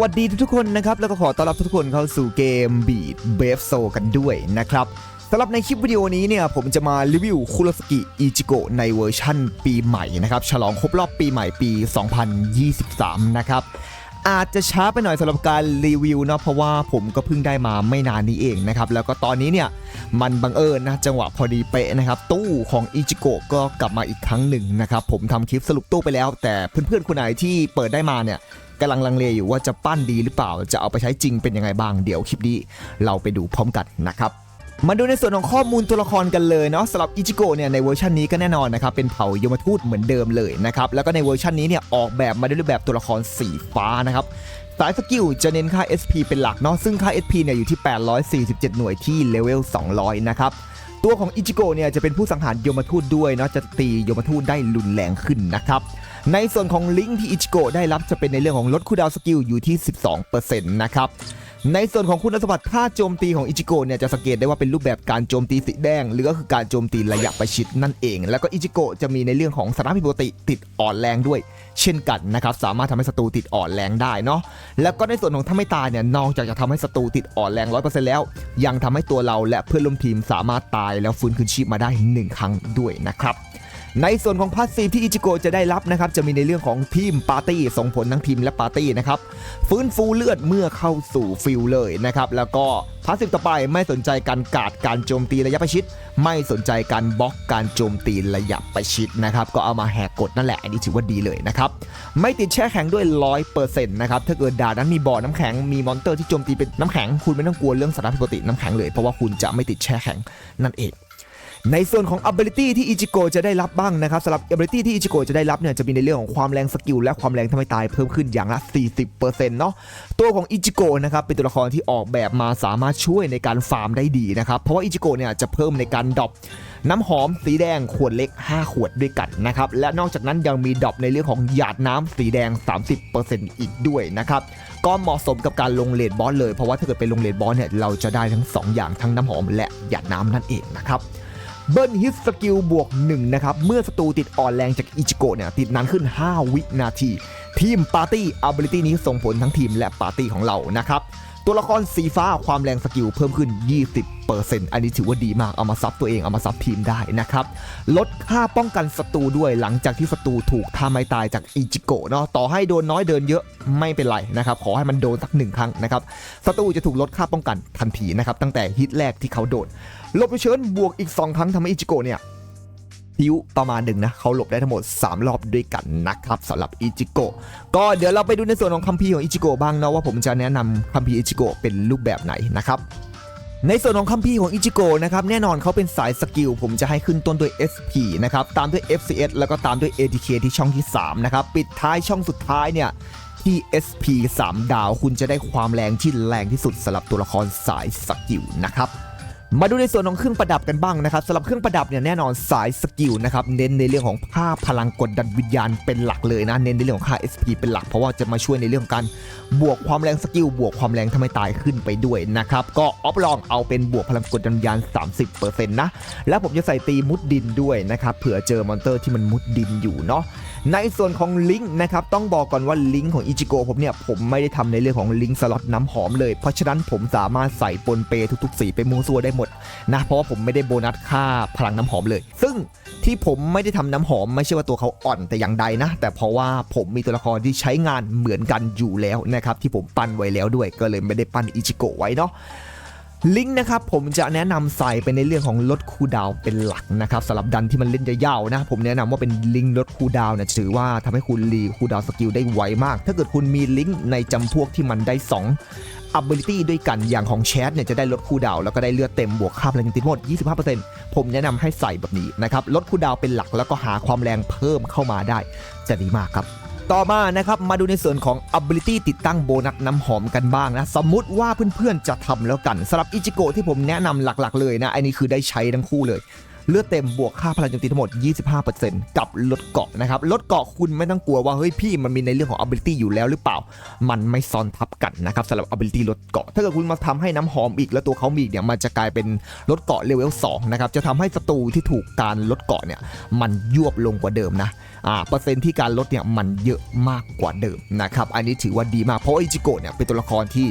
วัสดีทุกๆคนนะครับ แล้วก็ขอต้อนรับทุกคนเข้าสู่เกม Beat b a v e Soul กันด้วยนะครับสำหรับในคลิปวิดีโอนี้เนี่ยผมจะมารีวิวคุโรสกิอิจิโกะในเวอร์ชั่นปีใหม่นะครับฉลองครบรอบปีใหม่ปี 2023 นะครับอาจจะช้าไปหน่อยสำหรับการรีวิวเนาะเพราะว่าผมก็เพิ่งได้มาไม่นานนี้เองนะครับแล้วก็ตอนนี้เนี่ยมันบังเอิญนะจังหวะพอดีเป๊ะนะครับตู้ของอิจิโกะก็กลับมาอีกครั้งหนึ่งนะครับผมทำคลิปสรุปตู้ไปแล้ว แต่เพื่อนๆคนไหนที่เปิดได้มาเนี่ย กำลังลังเลอยู่ว่าจะปั้นดีหรือเปล่า จะเอาไปใช้จริงเป็นยังไงบ้างเดี๋ยวคลิปนี้ เราไปดูพร้อมกันนะครับมาดูในส่วนของข้อมูลตัวละครกันเลยเนาะสำหรับอิจิโกะเนี่ยในเวอร์ชันนี้ก็แน่นอนนะครับเป็นเผ่ายมทูตเหมือนเดิมเลยนะครับแล้วก็ในเวอร์ชันนี้เนี่ยออกแบบมาด้วยรูปแบบตัวละครสีฟ้านะครับสายสกิลจะเน้นค่า SP เป็นหลักเนาะซึ่งค่า SP เนี่ยอยู่ที่ 847 หน่วยที่เลเวล 200 นะครับตัวของอิจิโกะเนี่ยจะเป็นผู้สังหารยมทูตด้วยเนาะจะตียมทูตได้รุนแรงขึ้นนะครับ ในส่วนของลิงก์ที่อิจิโกะได้รับจะเป็นในเรื่องของลดคูดาวสกิลอยู่ที่ 12%นะครับในส่วนของคุณสมบัติท่าโจมตีของอิจิโกะเนี่ยจะสังเกตได้ว่าเป็นรูปแบบการโจมตีสีแดง หรือก็คือการโจมตีระยะประชิดนั่นเอง แล้วก็อิจิโกะจะมีในเรื่องของสถานะผิดปกติติดอ่อนแรงด้วย เช่นกันนะครับสามารถทำให้ศัตรูติดอ่อนแรงได้เนาะแล้วก็ในส่วนของถ้าไม่ตายเนี่ยนอกจากจะทำให้ศัตรูติดอ่อนแรง100%แล้ว ยังทำให้ตัวเราและเพื่อนร่วมทีมสามารถตายแล้วฟื้นคืนชีพมาได้หนึ่งครั้งด้วยนะครับ ในส่วนของพาสซีฟที่อิจิโกะจะได้รับนะครับจะมีในเรื่องของทีมปาร์ตี้ส่งผลทั้งทีมและปาร์ตี้นะครับฟื้นฟูเลือดเมื่อเข้าสู่ฟิลเลยนะครับแล้วก็พาสซีฟต่อไปไม่สนใจการกาดการโจมตีระยะประชิด ไม่สนใจการบล็อกการโจมตีระยะประชิดนะครับก็เอามาแหกกฎนั่นแหละอันนี้ถือว่าดีเลยนะครับไม่ติดแช่แข็งด้วย 100%นะครับถ้าเกิดดานั้นมีบ่อน้ำแข็งมีมอนเตอร์ที่โจมตีเป็นน้ำแข็งคุณไม่ต้องกลัวเรื่องสารพิษปกติน้ำแข็งเลยเพราะว่าคุณจะไม่ติดแช่แข็งนั่นเอง ในส่วนของ ability ที่อิจิโกจะได้รับบ้างนะครับสำหรับ ability ที่อิจิโกจะได้รับเนี่ยจะมีในเรื่องของความแรงสกิลและความแรงทำให้ตายเพิ่มขึ้นอย่างละ 40%เนาะตัวของอิจิโกนะครับเป็นตัวละครที่ออกแบบมาสามารถช่วยในการฟาร์มได้ดีนะครับเพราะว่าอิจิโกเนี่ยจะเพิ่มในการดรอปน้ำหอมสีแดงขวดเล็ก 5 ขวดด้วยกันนะครับและนอกจากนั้นยังมีดรอปในเรื่องของหยาดน้ำสีแดง 30%อีกด้วยนะครับก็เหมาะสมกับการลงเลดบอสเลยเพราะว่าถ้าเกิดไปลงเลดบอสเนี่ยเราจะได้ทั้งสองอย่างทั้งน้ำหอมและหยาดน้ำนั่นเองนะครับ เบิ้ลฮิตสกิลบวก1นะครับ เมื่อศัตรูติดอ่อนแรงจากอิจิโกะเนี่ย ติดนานขึ้น 5 วินาที ทีมปาร์ตี้อาบิลิตี้นี้ส่งผลทั้งทีมและปาร์ตี้ของเรานะครับ ตัวละครสีฟ้าความแรงสกิลเพิ่มขึ้น 20%อันนี้ถือว่าดีมาก เอามาซับตัวเอง เอามาซับทีมได้นะครับ ลดค่าป้องกันศัตรูด้วยหลังจากที่ศัตรูถูกทำให้ตายจากอิจิโกะเนาะ ต่อให้โดนน้อยเดินเยอะไม่เป็นไรนะครับ ขอให้มันโดนสักหนึ่งครั้งนะครับศัตรูจะถูกลดค่าป้องกันทันทีนะครับตั้งแต่ฮิตแรกที่เขาโดนลบเชิญบวกอีก 2 ครั้งทำให้อิจิโกะเนี่ย พิวประมาณหนึ่งนะเขาหลบได้ทั้งหมด 3 รอบด้วยกันนะครับสำหรับอิจิโกะก็เดี๋ยวเราไปดูในส่วนของคัมภีร์ของอิจิโกะบ้างนะว่าผมจะแนะนำคัมภีร์อิจิโกะเป็นรูปแบบไหนนะครับในส่วนของคัมภีร์ของอิจิโกะนะครับแน่นอนเขาเป็นสายสกิล ผมจะให้ขึ้นต้นด้วย SP นะครับตามด้วย FCS แล้วก็ตามด้วย ATK ที่ช่องที่ 3 นะครับ ปิดท้ายช่องสุดท้ายเนี่ยที่ SP 3 ดาวคุณจะได้ความแรงที่แรงที่สุดสำหรับตัวละครสายสกิลนะครับ มาดูในส่วนของเครื่องประดับกันบ้างนะครับสำหรับเครื่องประดับเนี่ยแน่นอนสายสกิลนะครับเน้นในเรื่องของภาพพลังกดดันวิญญาณเป็นหลักเลยนะเน้นในเรื่องของค่า SP เป็นหลักเพราะว่าจะมาช่วยในเรื่องของการบวกความแรงสกิลบวกความแรงทำให้ตายขึ้นไปด้วยนะครับก็ออฟลองเอาเป็นบวกพลังกดดันวิญญาณ 30%นะแล้วผมจะใส่ตีมุดดินด้วยนะครับเผื่อเจอมอนเตอร์ที่มันมุดดินอยู่เนาะในส่วนของลิงก์นะครับต้องบอกก่อนว่าลิงก์ของอิจิโกผมเนี่ยผมไม่ได้ทำในเรื่องของลิงก์สล็อตน้ำหอมเลยเพราะฉะนั้นผมสามารถใส่ปนเปทุกๆสีไปมูซัวได้หมดนะเพราะว่าผมไม่ได้โบนัสค่าพลังน้ำหอมเลย ซึ่งที่ผมไม่ได้ทำน้ำหอมไม่ใช่ว่าตัวเขาอ่อนแต่อย่างใดนะ แต่เพราะว่าผมมีตัวละครที่ใช้งานเหมือนกันอยู่แล้วนะครับที่ผมปั้นไว้แล้วด้วยก็เลยไม่ได้ปั้นอิจิโกะไว้เนาะลิงก์นะครับผมจะแนะนำใส่ไปในเรื่องของลดคูดาวเป็นหลักนะครับสำหรับดันที่มันเล่นยาวๆนะ ผมแนะนำว่าเป็นลิงก์ลดคูดาวน์เนี่ยถือว่าทำให้คุณรีคูดาวสกิลได้ไวมาก ถ้าเกิดคุณมีลิงก์ในจำพวกที่มันได้ 2 ability ด้วยกันอย่างของแชทเนี่ยจะได้ลดคูดาวแล้วก็ได้เลือดเต็มบวกค่าพลังติดหมด 25%ผมแนะนำให้ใส่แบบนี้นะครับลดคูดาวเป็นหลักแล้วก็หาความแรงเพิ่มเข้ามาได้ จะดีมากครับต่อมานะครับมาดูในส่วนของ ability ติดตั้งโบนัสน้ำหอมกันบ้างนะ สมมุติว่าเพื่อนๆจะทำแล้วกันสำหรับอิจิโกะที่ผมแนะนำหลักๆเลยนะ อันนี้คือได้ใช้ทั้งคู่เลย เลือดเต็มบวกค่าพลังโจมตีทั้งหมด 25%กับลดเกาะนะครับลดเกาะคุณไม่ต้องกลัวว่าเฮ้ยพี่มันมีในเรื่องของ ability อยู่แล้วหรือเปล่า มันไม่ซ้อนทับกันนะครับสำหรับ ability ลดเกาะ ถ้าเกิดคุณมาทำให้น้ำหอมอีกแล้วตัวเขามีอีกเนี่ยมันจะกลายเป็นลดเกาะเลเวล2นะครับจะทำให้ศัตรูที่ถูกการลดเกาะเนี่ยมันยวบลงกว่าเดิมนะอ่าเปอร์เซ็นต์ที่การลดเนี่ยมันเยอะมากกว่าเดิมนะครับอันนี้ถือว่าดีมากเพราะอิจิโกะเนี่ยเป็นตัวละครที่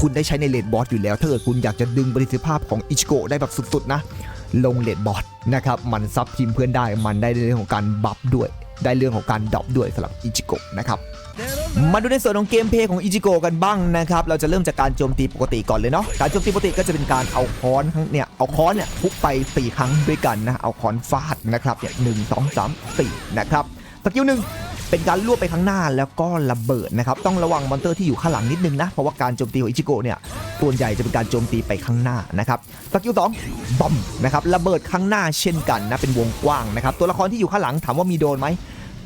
คุณได้ใช้ในเลนบอสอยู่แล้ว ถ้าเกิดคุณอยากจะดึงประสิทธิภาพของอิจิโกะได้แบบสุดๆนะ ลงเลดบอร์ดนะครับมันซับทีมเพื่อนได้มันได้เรื่องของการบัฟด้วย ได้เรื่องของการดรอปด้วยสำหรับอิจิโกะนะครับมาดูในส่วนของเกมเพย์ของอิจิโกะกันบ้างนะครับ เราจะเริ่มจากการโจมตีปกติก่อนเลยเนาะ การโจมตีปกติก็จะเป็นการเอาค้อนทั้งเนี่ย เอาค้อนเนี่ยทุบไป 4 ครั้งด้วยกันนะ เอาค้อนฟาดนะครับเนี่ยหนึ่งสองสามสี่นะครับ สกิลหนึ่ง เป็นการลวบไปข้างหน้าแล้วก็ระเบิดนะครับ ต้องระวังมอนเตอร์ที่อยู่ข้างหลังนิดนึงนะ เพราะว่าการโจมตีของอิจิโกะเนี่ยส่วนใหญ่จะเป็นการโจมตีไปข้างหน้านะครับสกิลสองบอมนะครับระเบิดข้างหน้าเช่นกันนะเป็นวงกว้างนะครับตัวละครที่อยู่ข้างหลังถามว่ามีโดนไหม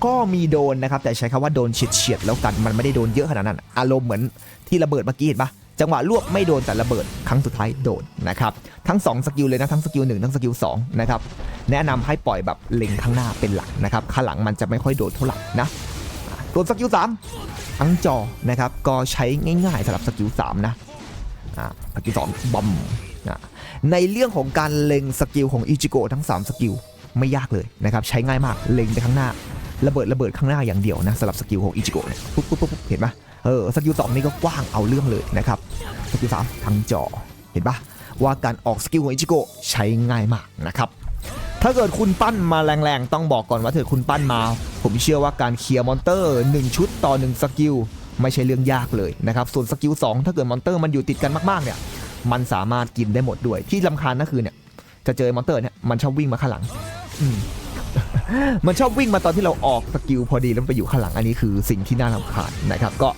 ก็มีโดนนะครับแต่ใช้คำว่าโดนเฉียดๆแล้วกันมันไม่ได้โดนเยอะขนาดนั้น อารมณ์เหมือนที่ระเบิดเมื่อกี้เห็นปะ จังหวะรวบไม่โดนแต่ระเบิดครั้งสุดท้ายโดนนะครับทั้ง 2 สกิลเลยนะทั้งสกิล1ทั้งสกิล2นะครับแนะนำให้ปล่อยแบบเล็งข้างหน้าเป็นหลักนะครับข้างหลังมันจะไม่ค่อยโดนเท่าไหร่นะส่วนสกิล3ทั้งจอนะครับก็ใช้ง่ายๆสำหรับสกิล3นะสกิลสองบอมนะในเรื่องของการเล็งสกิลของอิจิโกะทั้ง 3 สกิลไม่ยากเลยนะครับใช้ง่ายมากเล็งไปข้างหน้าระเบิดระเบิดข้างหน้าอย่างเดียวนะสำหรับสกิลของอิจิโกะเนี่ยปุ๊บปุ๊บปุ๊บเห็นปะ เออสกิลสองนี่ก็กว้างเอาเรื่องเลยนะครับสกิลสามทั้งจอเห็นปะว่าการออกสกิลของอิจิโกะใช้ง่ายมากนะครับถ้าเกิดคุณปั้นมาแรงๆ ต้องบอกก่อนว่าถ้าเกิดคุณปั้นมา ผมเชื่อว่าการเคลียร์มอนเตอร์ 1 ชุดต่อ 1 สกิล ไม่ใช่เรื่องยากเลยนะครับ ส่วนสกิล 2 ถ้าเกิดมอนเตอร์มันอยู่ติดกันมากๆเนี่ยมันสามารถกินได้หมดด้วย ที่ลำคาญก็คือเนี่ยจะเจอมอนเตอร์เนี่ยมันชอบวิ่งมาข้างหลังมมันชอบวิ่งมาตอนที่เราออกสกิลพอดีแล้วไปอยู่ข้างหลังอันนี้คือสิ่งที่น่ารำคาญนะครับก็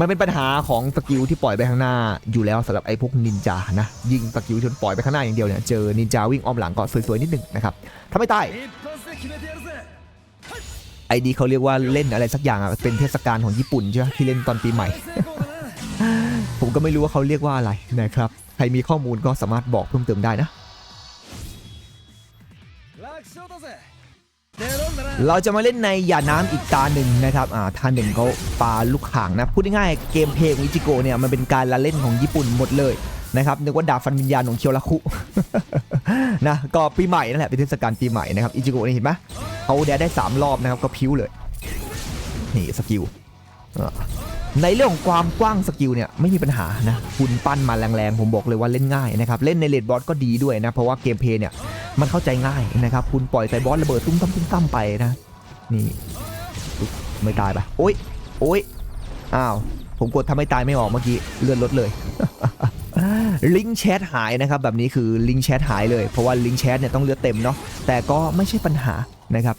มันเป็นปัญหาของสกิลที่ปล่อยไปข้างหน้าอยู่แล้วสำหรับไอ้พวกนินจานะยิงสกิลจนปล่อยไปข้างหน้าอย่างเดียวเนี่ยเจอนินจาวิ่งอ้อมหลังก็สวยๆนิดนึงนะครับถ้าไม่ตายไอดีเขาเรียกว่าเล่นอะไรสักอย่างอะเป็นเทศกาลของญี่ปุ่นใช่ไหมที่เล่นตอนปีใหม่ ผมก็ไม่รู้ว่าเขาเรียกว่าอะไรนะครับใครมีข้อมูลก็สามารถบอกเพิ่มเติมได้นะ เราจะมาเล่นในหยาน้ำอีกตาหนึ่งนะครับอ่าท่าหนึ่งเขาปาลูกข่างนะพูดง่ายๆเกมเพลงอิจิโกะเนี่ยมันเป็นการละเล่นของญี่ปุ่นหมดเลยนะครับนึกว่าดาบฟันวิญญาณของเคียวระคุนะก็ปีใหม่นั่นแหละเป็นเทศกาลปีใหม่นะครับอิจิโกะนี่เห็นไหมเขาแดดได้ 3 รอบนะครับก็พิ้วเลยนี่สกิล ในเรื่องของความกว้างสกิลเนี่ยไม่มีปัญหานะคุณปั้นมาแรงๆผมบอกเลยว่าเล่นง่ายนะครับเล่นในเลดบอสก็ดีด้วยนะเพราะว่าเกมเพลย์เนี่ยมันเข้าใจง่ายนะครับคุณปล่อยใส่บอสระเบิดตุ้มตั้มตุ้มตั้มไปนะนี่ไม่ตายปะโอ๊ยโอ๊ยอ้าวผมกดทำให้ตายไม่ออกเมื่อกี้เลื่อนรถเลยลิงก์แชทหายนะครับแบบนี้คือลิงก์แชทหายเลยเพราะว่าลิงก์แชทเนี่ยต้องเลือดเต็มเนาะแต่ก็ไม่ใช่ปัญหานะครับ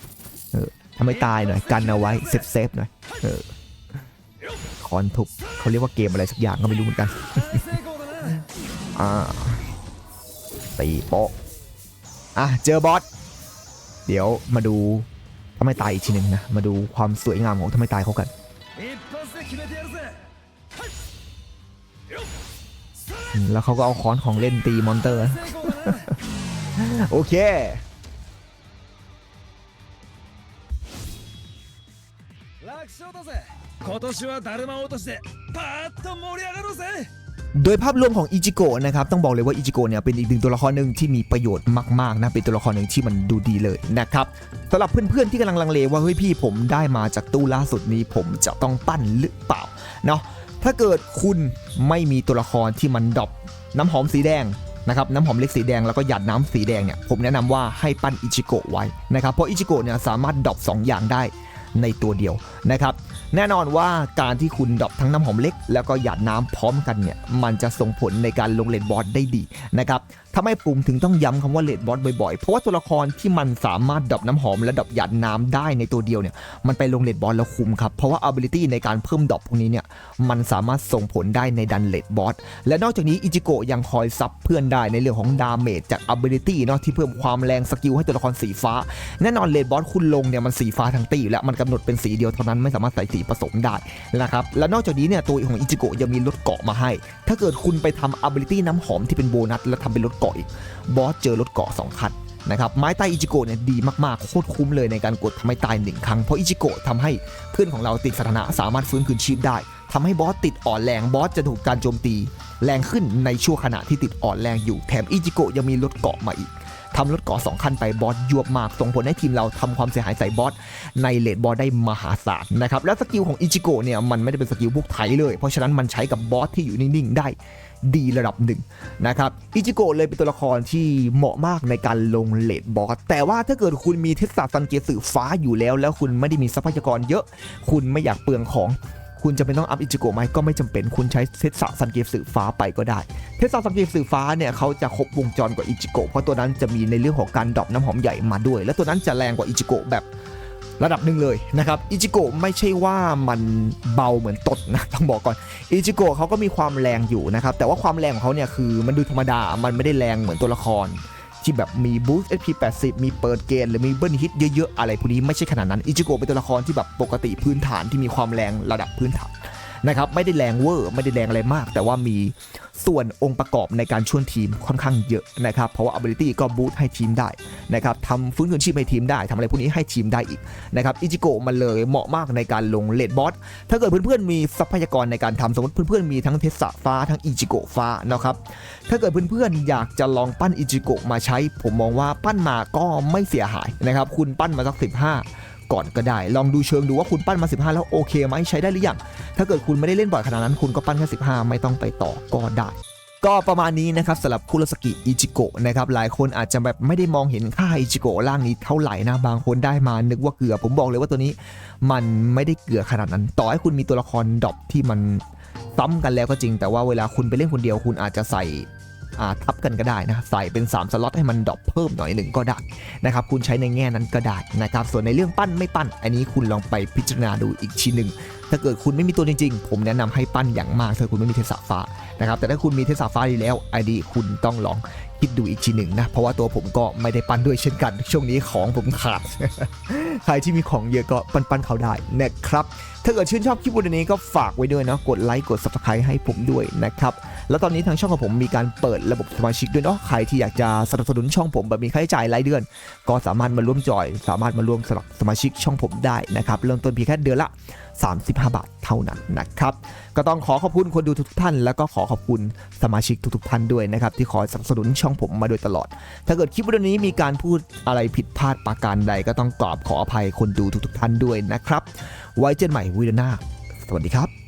เออทำให้ตายหน่อยกันเอาไว้เซฟเซฟหน่อยเออ คอนทุบเขาเรียกว่าเกมอะไรสักอย่างก็ไม่รู้เหมือนกัน 大成功だな อ่าตีโป๊ะอ่ะ เจอบอส เดี๋ยวมาดูทำไมตายอีกทีหนึ่งนะ มาดูความสวยงามของทำไมตายเขากัน 一発で決めてやるぜ อืมแล้วเขาก็เอาค้อนของเล่นตีมอนเตอร์นะ 成功だな โอเค 楽勝だぜ 今年はだるま落としでパーッと盛り上がろうぜ โดยภาพรวมของอิจิโกะนะครับ ต้องบอกเลยว่าอิจิโกะเนี่ยเป็นอีกหนึ่งตัวละครหนึ่งที่มีประโยชน์มากๆนะเป็นตัวละครหนึ่งที่มันดูดีเลยนะครับสำหรับเพื่อนๆที่กำลังลังเลว่าเฮ้ยพี่ผมได้มาจากตู้ล่าสุดนี้ ผมจะต้องปั้นหรือเปล่าเนาะถ้าเกิดคุณไม่มีตัวละครที่มันดรอปน้ำหอมสีแดงนะครับน้ำหอมเล็กสีแดงแล้วก็หยาดน้ำสีแดงเนี่ยผมแนะนำว่าให้ปั้นอิจิโกะไว้นะครับเพราะอิจิโกะเนี่ยสามารถดรอปสองอย่างได้ในตัวเดียวนะครับ แน่นอนว่าการที่คุณดรอปทั้งน้ำหอมเล็ก แล้วก็หยาดน้ำพร้อมกันเนี่ยมันจะส่งผลในการลงเลดบอสได้ดีนะครับทำไมปุ่มถึงต้องย้ำคำว่าเลดบอสบ่อยๆ เพราะว่าตัวละครที่มันสามารถดรอปน้ำหอมและดรอปหยาดน้ำได้ในตัวเดียวเนี่ยมันไปลงเลดบอสแล้วคุมครับ เพราะว่า ability ในการเพิ่มดรอปพวกนี้เนี่ยมันสามารถส่งผลได้ในดันเลดบอสและนอกจากนี้อิจิโกะยังคอยซับเพื่อนได้ในเรื่องของดาเมจจาก ability เนาะที่เพิ่มความแรงสกิลให้ตัวละครสีฟ้า แน่นอนเลดบอสคุณลงเนี่ยมันสีฟ้าทั้งตีอยู่แล้วมันกำหนดเป็นสีเดียวเท่านั้นไม่สามารถใส่สีผสมได้นะครับและนอกจากนี้เนี่ยตัวของอิจิโกะยังมีลดเกาะมาให้ ถ้าเกิดคุณไปทำ ability น้ำหอมที่เป็นโบนัสแล้วทำเป็นลดเกาะอีกบอสเจอลดเกาะสองคันนะครับไม้ตายอิจิโกะเนี่ยดีมากๆ โคตรคุ้มเลยในการกดทำให้ตายหนึ่งครั้ง เพราะอิจิโกะทำให้เพื่อนของเราติดสถานะสามารถฟื้นคืนชีพได้ทำให้บอสติดอ่อนแรงบอสจะถูกการโจมตี แรงขึ้นในช่วงขณะที่ติดอ่อนแรงอยู่แถมอิจิโกะยังมีรถเกาะมาอีก ทำรถกาะสองคันไปบอสยวบมากส่งผลให้ทีมเราทำความเสียหายใส่บอสในเลดบอสได้มหาศาลนะครับแล้วสกิลของอิจิโกะเนี่ยมันไม่ได้เป็นสกิลพวกไทยเลย เพราะฉะนั้นมันใช้กับบอสที่อยู่นิ่งๆได้ดีระดับหนึ่งนะครับอิจิโกะเลยเป็นตัวละครที่เหมาะมากในการลงเลดบอสแต่ว่าถ้าเกิดคุณมีเทสซาซันเกียสือฟ้าอยู่แล้ว แล้วคุณไม่ได้มีทรัพยากรเยอะ คุณไม่อยากเปลืองของ คุณจะเป็นต้องอัพอิจิโกะไหมก็ไม่จำเป็นคุณใช้เทสซาซันเกียสื่อฟ้าไปก็ได้เทสซาซันเกียสื่อฟ้าเนี่ยเขาจะครบวงจรกว่าอิจิโกะเพราะตัวนั้นจะมีในเรื่องของการดรอปน้ำหอมใหญ่มาด้วย และตัวนั้นจะแรงกว่าอิจิโกะแบบระดับหนึ่งเลยนะครับอิจิโกะไม่ใช่ว่ามันเบาเหมือนตดนะต้องบอกก่อนอิจิโกะเขาก็มีความแรงอยู่นะครับแต่ว่าความแรงของเขาเนี่ยคือมันดูธรรมดามันไม่ได้แรงเหมือนตัวละคร ที่แบบมีบูสต์ SP 80 มีเปิดเกณฑ์หรือมีเบิ้ลฮิตเยอะๆ อะไรพวกนี้ไม่ใช่ขนาดนั้น อิจิโกะเป็นตัวละครที่แบบปกติพื้นฐานที่มีความแรงระดับพื้นฐาน นะครับไม่ได้แรงเวอร์ไม่ได้แรงอะไรมาก แต่ว่ามีส่วนองค์ประกอบในการช่วยทีมค่อนข้างเยอะนะครับเพราะว่า ability ก็บูสต์ให้ทีมได้นะครับทำฟื้นคืนชีพให้ทีมได้ทำอะไรพวกนี้ให้ทีมได้อีกนะครับอิจิโกะมันเลยเหมาะมากในการลงเลดบอสถ้าเกิดเพื่อนๆมีทรัพยากรในการทำสมมติเพื่อนๆมีทั้งเทสสะฟ้าทั้งอิจิโกะฟ้านะครับถ้าเกิดเพื่อนๆอยากจะลองปั้นอิจิโกะมาใช้ ผมมองว่าปั้นมาก็ไม่เสียหายนะครับคุณปั้นมาสัก15 ก่อนก็ได้ ลองดูเชิงดูว่าคุณปั้นมา 15 แล้วโอเคไหมใช้ได้หรือยัง ถ้าเกิดคุณไม่ได้เล่นบ่อยขนาดนั้น คุณก็ปั้นแค่15 ไม่ต้องไปต่อก็ได้ก็ประมาณนี้นะครับสำหรับคุโรสกิอิจิโกะนะครับหลายคนอาจจะแบบไม่ได้มองเห็นค่าอิจิโกะร่างนี้เท่าไหร่นะบางคนได้มานึกว่าเกลือ ผมบอกเลยว่าตัวนี้มันไม่ได้เกลือขนาดนั้น ต่อให้คุณมีตัวละครดรอปที่มันซ้ำกันแล้วก็จริง แต่ว่าเวลาคุณไปเล่นคนเดียวคุณอาจจะใส่ ทับกันก็ได้นะใส่เป็น 3 สล็อตให้มันดรอปเพิ่มหน่อยหนึ่งก็ได้นะครับคุณใช้ในแง่นั้นก็ได้นะครับส่วนในเรื่องปั้นไม่ปั้น อันนี้คุณลองไปพิจารณาดูอีกทีหนึ่งถ้าเกิดคุณไม่มีตัวจริงๆ ผมแนะนำให้ปั้นอย่างมากถ้าคุณไม่มีเทสสาฟ้านะครับแต่ถ้าคุณมีเทสสาฟ้าดีแล้วไอดีคุณต้องลองคิดดูอีกทีหนึ่งนะ เพราะว่าตัวผมก็ไม่ได้ปั้นด้วยเช่นกัน ช่วงนี้ของผมขาด ใครที่มีของเยอะก็ปันปันๆเขาได้นะครับ ถ้าเกิดชื่นชอบคลิปวิดีโอนี้ก็ฝากไว้ด้วยนะกดไลค์กด subscribe ให้ผมด้วยนะครับ แล้วตอนนี้ทางช่องของผมมีการเปิดระบบสมาชิกด้วยเนาะใครที่อยากจะสนับสนุนช่องผมแบบมีค่าใช้จ่ายรายเดือน ก็สามารถมาร่วมจอย สามารถมาร่วมสมัครสมาชิกช่องผมได้นะครับเริ่มต้นเพียงแค่เดือนละ 35 บาทเท่านั้นนะครับก็ต้องขอขอบคุณคนดูทุกท่าน แล้วก็ขอขอบคุณสมาชิกทุกๆท่านด้วยนะครับที่คอยสนับสนุนช่องผมมาโดยตลอด ถ้าเกิดคลิปวิดีโอนี้มีการพูดอะไรผิดพลาดประการใด ก็ต้องกราบขออภัยคนดูทุกๆท่านด้วยนะครับ ไว้เจอกันใหม่วิดีโอหน้า สวัสดีครับ